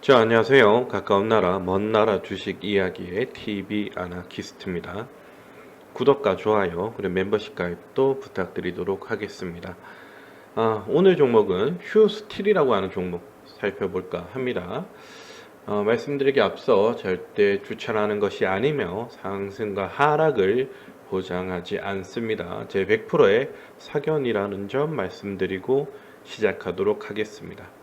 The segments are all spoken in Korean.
자, 안녕하세요. 가까운 나라, 먼 나라 주식 이야기의 TV 아나키스트입니다. 구독과 좋아요, 그리고 멤버십 가입도 부탁드리도록 하겠습니다. 아, 오늘 종목은 휴스틸이라고 하는 종목 살펴볼까 합니다. 어, 말씀드리기 앞서 절대 추천하는 것이 아니며 상승과 하락을 보장하지 않습니다. 제 100%의 사견이라는 점 말씀드리고 시작하도록 하겠습니다.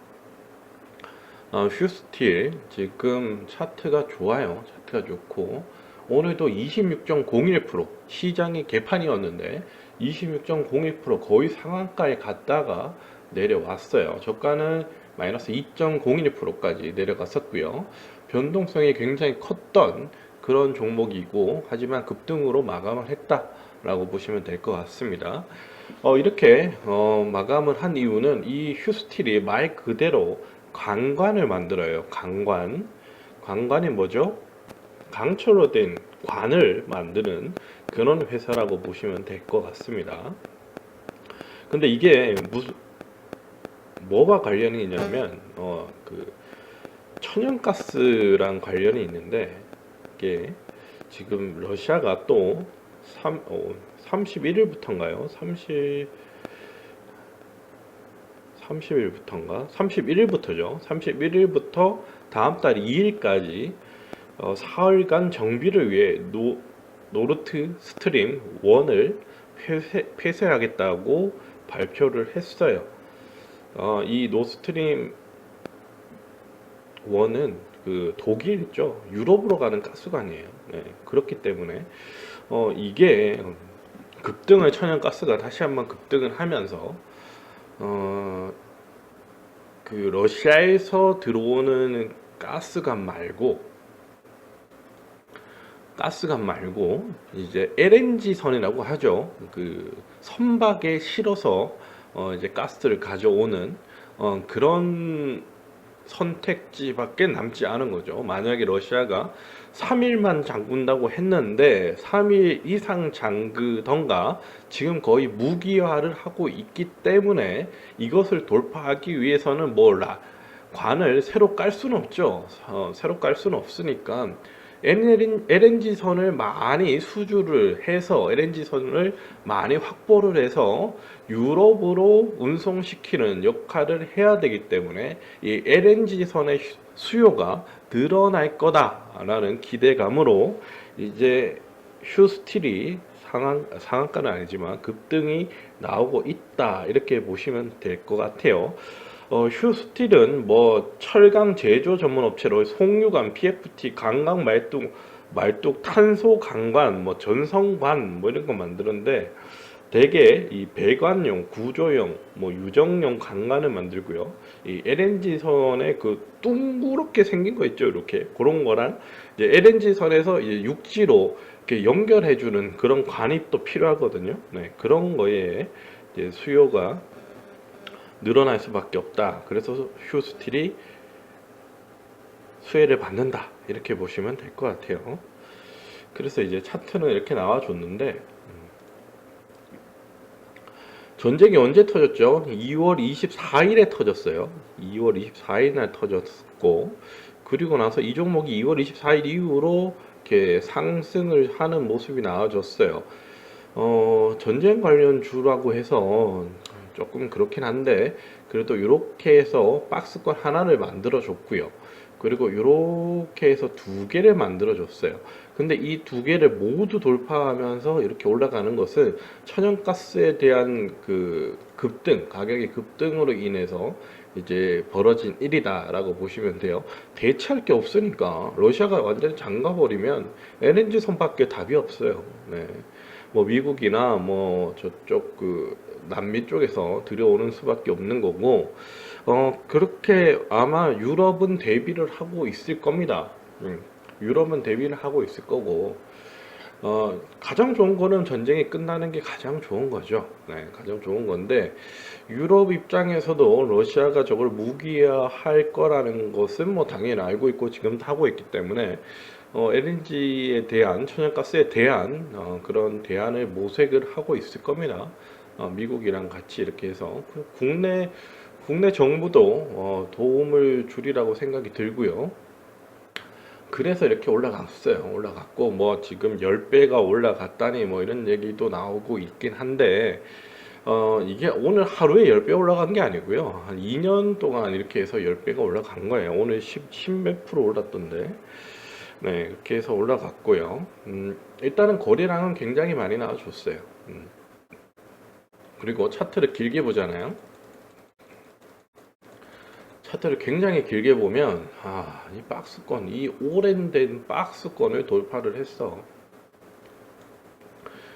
어, 휴스틸 지금 차트가 좋아요. 차트가 좋고 오늘도 26.01% 시장이 개판이었는데 26.01% 거의 상한가에 갔다가 내려왔어요. 저가는 마이너스 2.01%까지 내려갔었고요. 변동성이 굉장히 컸던 그런 종목이고 하지만 급등으로 마감을 했다 라고 보시면 될 것 같습니다. 어, 이렇게 어, 마감을 한 이유는 이 휴스틸이 말 그대로 강관을 만들어요. 강관. 강관이 뭐죠? 강철로 된 관을 만드는 그런 회사라고 보시면 될 것 같습니다. 근데 이게 무슨 뭐가 관련이 있냐면 어 그 천연가스랑 관련이 있는데 이게 지금 러시아가 또 3, 어, 31일부터인가요? 30 30일부터인가? 31일부터죠. 31일부터 다음 달 2일까지 어, 사흘간 정비를 위해 노, 노르트 스트림 1을 폐쇄, 폐쇄 하겠다고 발표를 했어요. 어, 이 노스트림 1은 그 독일 있죠. 유럽으로 가는 가스관이에요. 네, 그렇기 때문에 어, 이게 급등을 천연가스가 다시 한번 급등을 하면서 어, 그 러시아에서 들어오는 가스관 말고 가스관 말고 이제 LNG 선이라고 하죠. 그 선박에 실어서 어 이제 가스를 가져오는 어 그런 선택지밖에 남지 않은 거죠. 만약에 러시아가 3일만 잠근다고 했는데 3일 이상 잠그던가 지금 거의 무기화를 하고 있기 때문에 이것을 돌파하기 위해서는 몰라 관을 새로 깔 수는 없죠. 어, 새로 깔 수는 없으니까 LNG 선을 많이 수주를 해서 LNG 선을 많이 확보를 해서 유럽으로 운송시키는 역할을 해야 되기 때문에 이 LNG 선의 수요가 늘어날 거다라는 기대감으로 이제 휴스틸이 상한 상한가는 아니지만 급등이 나오고 있다 이렇게 보시면 될 것 같아요. 어, 휴스틸은 뭐 철강 제조 전문 업체로 송유관, PFT, 강강 말뚝, 말뚝 탄소 강관, 뭐 전성관 뭐 이런 거 만드는데 대개 이 배관용, 구조용, 뭐 유정용 강관을 만들고요. 이 LNG 선에 그 둥그렇게 생긴 거 있죠, 이렇게 그런 거랑 이제 LNG 선에서 이제 육지로 이렇게 연결해주는 그런 또 필요하거든요. 네, 그런 거에 이제 수요가 늘어날 수밖에 없다. 그래서 휴스틸이 수혜를 받는다. 이렇게 보시면 될 것 같아요. 그래서 이제 차트는 이렇게 나와줬는데 음, 전쟁이 언제 터졌죠? 2월 24일에 터졌어요. 2월 24일 날 터졌고 그리고 나서 이 종목이 2월 24일 이후로 이렇게 상승을 하는 모습이 나와줬어요. 어, 전쟁 관련 주라고 해서 조금 그렇긴 한데 그래도 이렇게 해서 박스권 하나를 만들어 줬고요. 그리고 이렇게 해서 두 개를 만들어 줬어요. 근데 이 두 개를 모두 돌파하면서 이렇게 올라가는 것은 천연가스에 대한 그 급등, 가격의 급등으로 인해서 이제 벌어진 일이다라고 보시면 돼요. 대체할 게 없으니까 러시아가 완전히 잠가버리면 LNG 선밖에 답이 없어요. 네. 뭐 미국이나 뭐 저쪽 그 남미 쪽에서 들여오는 수밖에 없는 거고 어 그렇게 아마 유럽은 대비를 하고 있을 겁니다. 음, 유럽은 대비를 하고 있을 거고 어 가장 좋은 거는 전쟁이 끝나는 게 가장 좋은 거죠. 네, 가장 좋은 건데 유럽 입장에서도 러시아가 저걸 무기화할 거라는 것은 뭐 당연히 알고 있고 지금 하고 있기 때문에 어, LNG에 대한 천연가스에 대한 어, 그런 대안을 모색을 하고 있을 겁니다. 어, 미국이랑 같이 이렇게 해서 그 국내 국내 정부도 어, 도움을 주리라고 생각이 들고요. 그래서 이렇게 올라갔어요. 올라갔고 뭐 지금 10배가 올라갔다니 뭐 이런 얘기도 나오고 있긴 한데 어, 이게 오늘 하루에 10배 올라간 게 아니고요. 한 2년 동안 이렇게 해서 10배가 올라간 거예요. 오늘 10, 10몇 프로 올랐던데. 네, 그렇게 해서 올라갔고요. 음, 일단은 거래량은 굉장히 많이 나와줬어요. 음. 그리고 차트를 길게 보잖아요. 차트를 굉장히 길게 보면 아, 이 박스권, 이 오랜된 박스권을 돌파를 했어.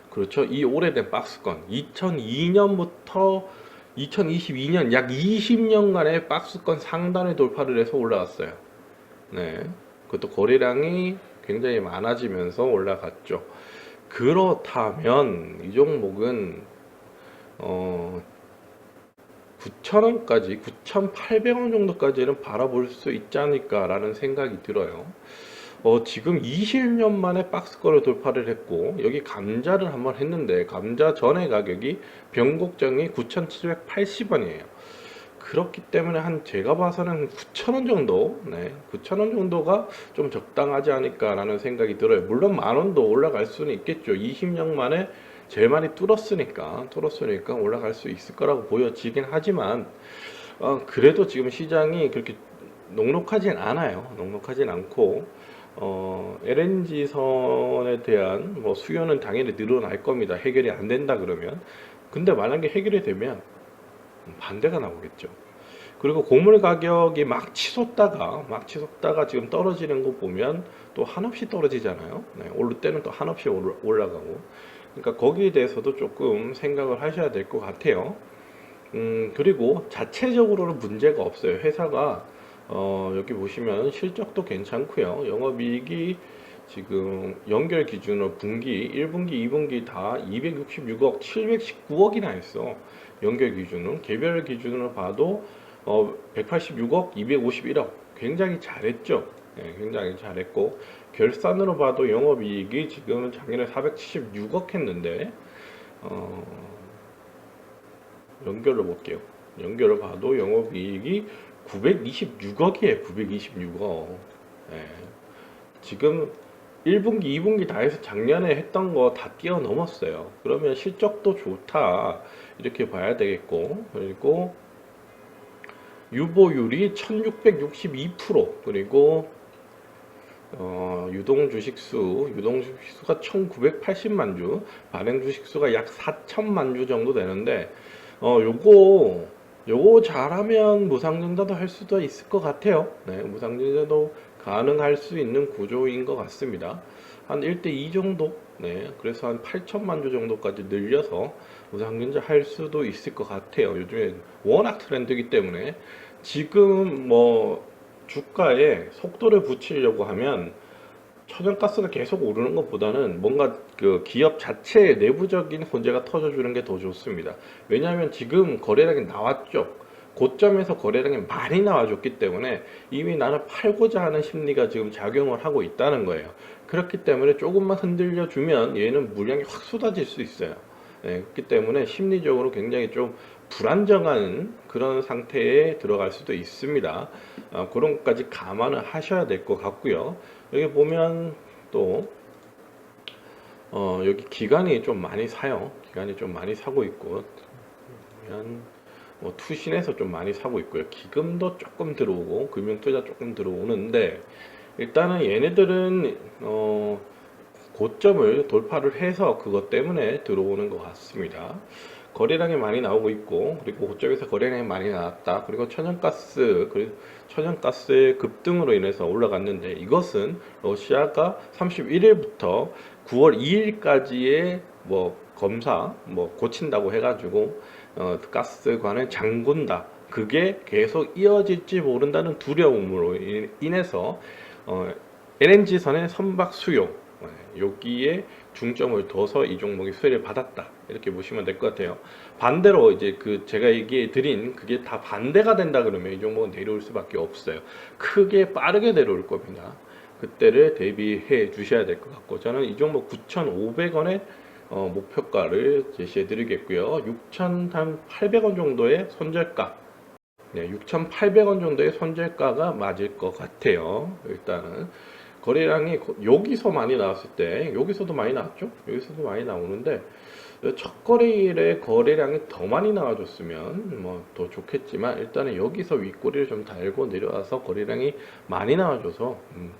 그렇죠. 이 오래된 박스권 2002년부터 2022년 약 20년간의 박스권 상단을 돌파를 해서 올라왔어요. 네. 그것도 거래량이 굉장히 많아지면서 올라갔죠. 그렇다면 이 종목은 어 9,000원까지 9,800원 정도까지는 바라볼 수 있지 않을까라는 생각이 들어요. 어, 지금 20년 만에 박스권을 돌파를 했고 여기 감자를 한번 했는데 감자 전의 가격이 변곡정이 9,780원이에요. 그렇기 때문에 한 제가 봐서는 9,000원 정도, 네, 9,000원 정도가 좀 적당하지 않을까라는 생각이 들어요. 물론 만 원도 올라갈 수는 있겠죠. 20년 만에 제일 많이 뚫었으니까, 뚫었으니까 올라갈 수 있을 거라고 보여지긴 하지만, 어, 그래도 지금 시장이 그렇게 녹록하진 않아요. 녹록하진 않고, 어, LNG 선에 대한 뭐 수요는 당연히 늘어날 겁니다. 해결이 안 된다 그러면. 근데 만약에 해결이 되면 반대가 나오겠죠. 그리고 고물 가격이 막 치솟다가 막 치솟다가 지금 떨어지는 거 보면 또 한없이 떨어지잖아요. 네, 오를 때는 또 한없이 올라- 올라가고. 그러니까 거기에 대해서도 조금 생각을 하셔야 될 것 같아요. 음, 그리고 자체적으로는 문제가 없어요. 회사가 어, 여기 보시면 실적도 괜찮고요. 영업이익이 지금 연결 기준으로 분기 1분기, 2분기 다 266억, 719억이나 했어. 연결 기준은 개별 기준으로 봐도 어, 186억, 251억 굉장히 잘했죠. 예, 굉장히 잘했고 결산으로 봐도 영업이익이 지금 작년에 476억 했는데 어, 연결로 볼게요. 연결을 봐도 영업이익이 926억이에요. 926억. 예. 지금 1분기, 2분기 다 해서 작년에 했던 거 다 뛰어넘었어요. 그러면 실적도 좋다. 이렇게 봐야 되겠고. 그리고 유보율이 1662% 그리고 어, 유동 주식수, 유동 주식수가 1980만 주, 발행 주식수가 약 4천만 주 정도 되는데 어, 요거 요거 잘하면 무상증자도 할 수도 있을 것 같아요. 네, 무상증자도 가능할 수 있는 구조인 것 같습니다. 한 1대 2 정도, 네, 그래서 한 8천만 주 정도까지 늘려서 무상증자 할 수도 있을 것 같아요. 요즘에 워낙 트렌드이기 때문에 지금 뭐 주가에 속도를 붙이려고 하면 천연가스가 계속 오르는 것보다는 뭔가 그 기업 자체의 내부적인 문제가 터져주는 게 더 좋습니다. 왜냐하면 지금 거래량이 나왔죠. 고점에서 거래량이 많이 나와줬기 때문에 이미 나는 팔고자 하는 심리가 지금 작용을 하고 있다는 거예요. 그렇기 때문에 조금만 흔들려 주면 얘는 물량이 확 쏟아질 수 있어요. 네, 그렇기 때문에 심리적으로 굉장히 좀 불안정한 그런 상태에 들어갈 수도 있습니다. 아, 그런 것까지 감안을 하셔야 될 것 같고요. 여기 보면 또 어, 여기 기간이 좀 많이 사요. 기간이 좀 많이 사고 있고 뭐 투신에서 좀 많이 사고 있고요. 기금도 조금 들어오고 금융투자 조금 들어오는데 일단은 얘네들은 어, 고점을 돌파를 해서 그것 때문에 들어오는 것 같습니다. 거래량이 많이 나오고 있고 그리고 고점에서 거래량이 많이 나왔다. 그리고 천연가스 그리고 천연가스의 급등으로 인해서 올라갔는데 이것은 러시아가 31일부터 9월 2일까지의 뭐 검사 뭐 고친다고 해가지고 어, 가스관을 잠근다. 그게 계속 이어질지 모른다는 두려움으로 인- 인해서 어, LNG 선의 선박 수요 네, 여기에 중점을 둬서 이 종목이 수혜를 받았다 이렇게 보시면 될 것 같아요. 반대로 이제 그 제가 얘기해 드린 그게 다 반대가 된다 그러면 이 종목은 내려올 수밖에 없어요. 크게 빠르게 내려올 겁니다. 그때를 대비해 주셔야 될 것 같고 저는 이 종목 9,500원의 어, 목표가를 제시해 드리겠고요. 6,800원 정도의 손절가 네, 6,800원 정도의 손절가가 맞을 것 같아요. 일단은 거래량이 거- 여기서 많이 나왔을 때 여기서도 많이 나왔죠? 여기서도 많이 나오는데 첫 거래일에 거래량이 더 많이 나와줬으면 뭐 더 좋겠지만 일단은 여기서 윗꼬리를 좀 달고 내려와서 거래량이 많이 나와줘서 음,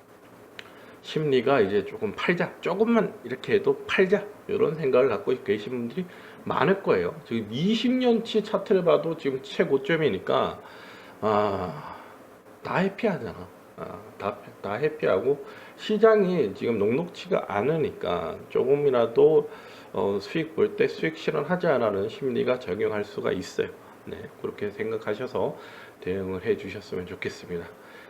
심리가 이제 조금 팔자 조금만 이렇게 해도 팔자 이런 생각을 갖고 계신 분들이 많을 거예요. 지금 20년치 차트를 봐도 지금 최고점이니까 아, 다 해피하잖아. 아, 다, 다 해피하고 시장이 지금 녹록치가 않으니까 조금이라도 어, 수익 볼 때 수익 실현하자라는 심리가 적용할 수가 있어요. 네, 그렇게 생각하셔서 대응을 해 주셨으면 좋겠습니다.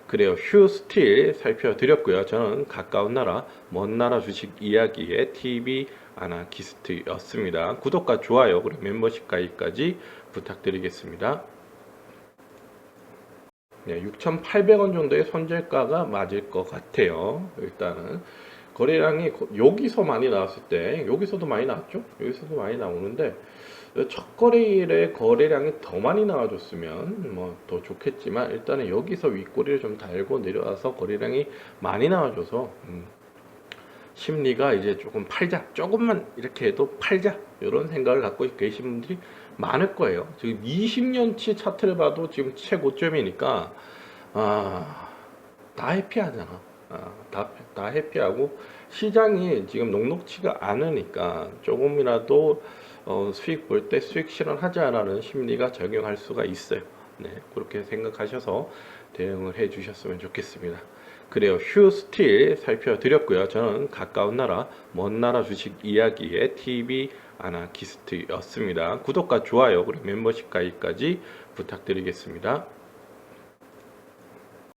그래요. 휴스틸 살펴드렸고요. 저는 가까운 나라, 먼 나라 주식 이야기의 TV 아나키스트였습니다. 구독과 좋아요, 그리고 멤버십 가입까지 부탁드리겠습니다. 네, 6,800원 정도의 손절가가 맞을 것 같아요. 일단은 거래량이 거- 여기서 많이 나왔을 때 여기서도 많이 나왔죠? 여기서도 많이 나오는데 첫 거래일에 거래량이 더 많이 나와줬으면 뭐 더 좋겠지만 일단은 여기서 윗꼬리를 좀 달고 내려와서 거래량이 많이 나와줘서 음, 심리가 이제 조금 팔자 조금만 이렇게 해도 팔자 이런 생각을 갖고 계신 분들이 많을 거예요. 지금 20년치 차트를 봐도 지금 최고점이니까 아, 다 해피하잖아. 아, 다, 다 해피하고 시장이 지금 녹록치가 않으니까 조금이라도 어, 수익 볼 때 수익 실현하자라는 심리가 적용할 수가 있어요. 네, 그렇게 생각하셔서 대응을 해 주셨으면 좋겠습니다. 그래요. 휴스틸 살펴드렸고요. 저는 가까운 나라, 먼 나라 주식 이야기의 TV 아나키스트였습니다. 구독과 좋아요, 그리고 멤버십 가입까지 부탁드리겠습니다.